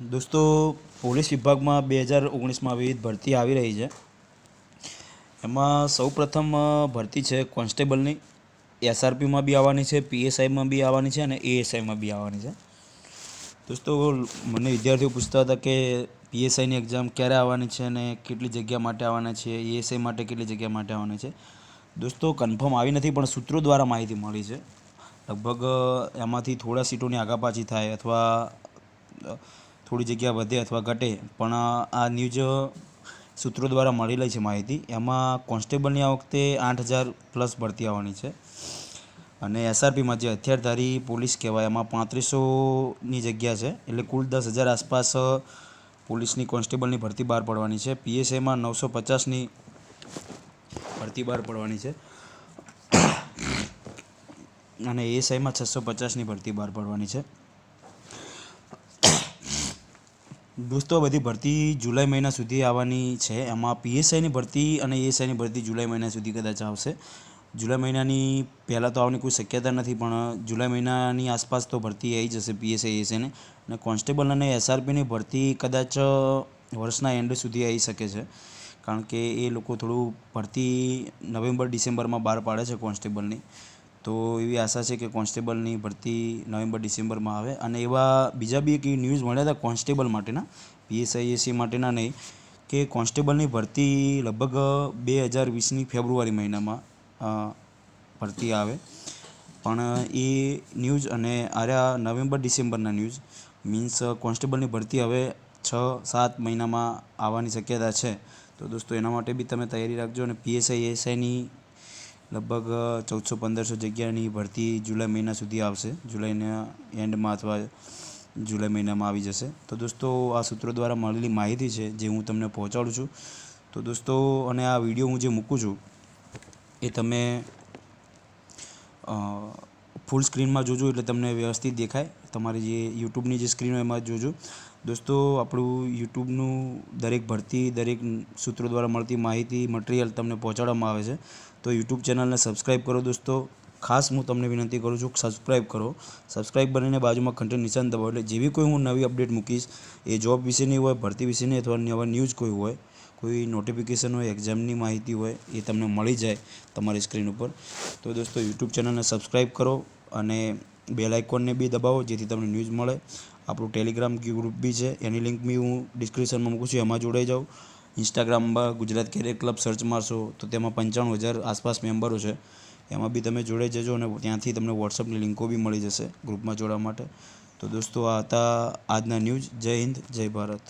દોસ્તો, પોલીસ વિભાગમાં બે હજાર ઓગણીસમાં વિવિધ ભરતી આવી રહી છે. એમાં સૌપ્રથમ ભરતી છે કોન્સ્ટેબલની. એસઆરપીમાં બી આવવાની છે, પીએસઆઈમાં બી આવવાની છે અને એએસઆઈમાં બી આવવાની છે. દોસ્તો, મને વિદ્યાર્થીઓ પૂછતા હતા કે પીએસઆઈની એક્ઝામ ક્યારે આવવાની છે અને કેટલી જગ્યા માટે આવવાના છે, એએસઆઈ માટે કેટલી જગ્યા માટે આવવાની છે. દોસ્તો, કન્ફર્મ આવી નથી, પણ સૂત્રો દ્વારા માહિતી મળી છે. લગભગ એમાંથી થોડા સીટોની આગા પાછી થાય અથવા થોડી જગ્યા વધે અથવા ઘટે, પણ આ ન્યૂઝ સૂત્રો દ્વારા મળેલી છે માહિતી. એમાં કોન્સ્ટેબલની આ વખતે આઠ હજાર પ્લસ ભરતી આવવાની છે. અને એસઆરપીમાં જે હથિયારધારી પોલીસ કહેવાય, એમાં પાંત્રીસોની જગ્યા છે. એટલે કુલ દસ હજાર આસપાસ પોલીસની કોન્સ્ટેબલની ભરતી બહાર પડવાની છે. પીએસએમાં નવસો પચાસની ભરતી બહાર પડવાની છે. અને એએસઆઈમાં છસો પચાસની ભરતી બહાર પડવાની છે. દોસ્તો, બધી ભરતી જુલાઈ મહિના સુધી આવવાની છે. એમાં પીએસઆઈની ભરતી અને એએસઆઈની ભરતી જુલાઈ મહિના સુધી કદાચ આવશે. જુલાઈ મહિનાની પહેલાં તો આવવાની કોઈ શક્યતા નથી, પણ જુલાઈ મહિનાની આસપાસ તો ભરતી આવી જશે પીએસઆઈ, એએસઆઈને. અને કોન્સ્ટેબલ અને એસઆરપીની ભરતી કદાચ વર્ષના એન્ડ સુધી આવી શકે છે. કારણ કે એ લોકો થોડું ભરતી નવેમ્બર, ડિસેમ્બરમાં બહાર પાડે છે કોન્સ્ટેબલની. તો એવી આશા છે કે કોન્સ્ટેબલની ભરતી નવેમ્બર, ડિસેમ્બરમાં આવે. અને એવા બીજા બી એક ન્યૂઝ મળ્યા હતા કોન્સ્ટેબલ માટેના પીએસઆઈએસી માટેના નહીં, કે કોન્સ્ટેબલની ભરતી લગભગ બે હજાર વીસની ફેબ્રુઆરી મહિનામાં ભરતી આવે. પણ એ ન્યૂઝ અને આર્યા નવેમ્બર, ડિસેમ્બરના ન્યૂઝ મીન્સ કોન્સ્ટેબલની ભરતી હવે છ, સાત મહિનામાં આવવાની શક્યતા છે. તો દોસ્તો, એના માટે બી તમે તૈયારી રાખજો અને પીએસઆઈ એસઆઈની લગભગ ચૌદસો પંદરસો જગ્યાની ભરતી જુલાઈ મહિના સુધી આવશે. જુલાઈના એન્ડમાં અથવા જુલાઈ મહિનામાં આવી જશે. તો દોસ્તો, આ સૂત્રો દ્વારા મળેલી માહિતી છે જે હું તમને પહોંચાડું છું. તો દોસ્તો, અને આ વીડિયો હું જે મૂકું છું, એ તમે ફૂલ સ્ક્રીનમાં જોજો એટલે તમને વ્યવસ્થિત દેખાય. તમારી જે યુટ્યુબની જે સ્ક્રીન હોય એમાં જોજો. દોસ્તો, આપણું યુટ્યુબનું દરેક ભરતી, દરેક સૂત્રો દ્વારા મળતી માહિતી મટીરિયલ તમને પહોંચાડવામાં આવે છે. તો યુટ્યુબ ચેનલને સબસ્ક્રાઈબ કરો દોસ્તો. ખાસ હું તમને વિનંતી કરું છું સબસ્ક્રાઈબ કરો. સબસ્ક્રાઈબ બનીને બાજુમાં ઘંટે નિશાન દબાવો. એટલે જેવી કોઈ હું નવી અપડેટ મૂકીશ, એ જોબ વિશેની હોય, ભરતી વિશેની અથવા નવા ન્યૂઝ કોઈ હોય, કોઈ નોટિફિકેશન હોય એક્ઝામની માહિતી હોય, એ તમને મળી જાય તમારી સ્ક્રીન ઉપર. તો દોસ્તો, યુટ્યુબ ચેનલને સબસ્ક્રાઈબ કરો. અને બેલ આઇકોનને બી દબાવો, જેથી તમને ન્યૂઝ મળે. આપણું ટેલિગ્રામ ગ્રુપ બી છે, એની લિંક બી હું ડિસ્ક્રિપ્શનમાં મૂકું છું, એમાં જોડાઈ જાઓ. ઇન્સ્ટાગ્રામમાં ગુજરાત કેરિયર ક્લબ સર્ચ મારશો, તો તેમાં પંચાણું હજાર આસપાસ મેમ્બરો છે. એમાં બી તમે જોડાઈ જજો અને ત્યાંથી તમને વોટ્સઅપની લિંકો બી મળી જશે ગ્રુપમાં જોડવા માટે. તો દોસ્તો, આ હતા આજના ન્યૂઝ. જય હિન્દ, જય ભારત.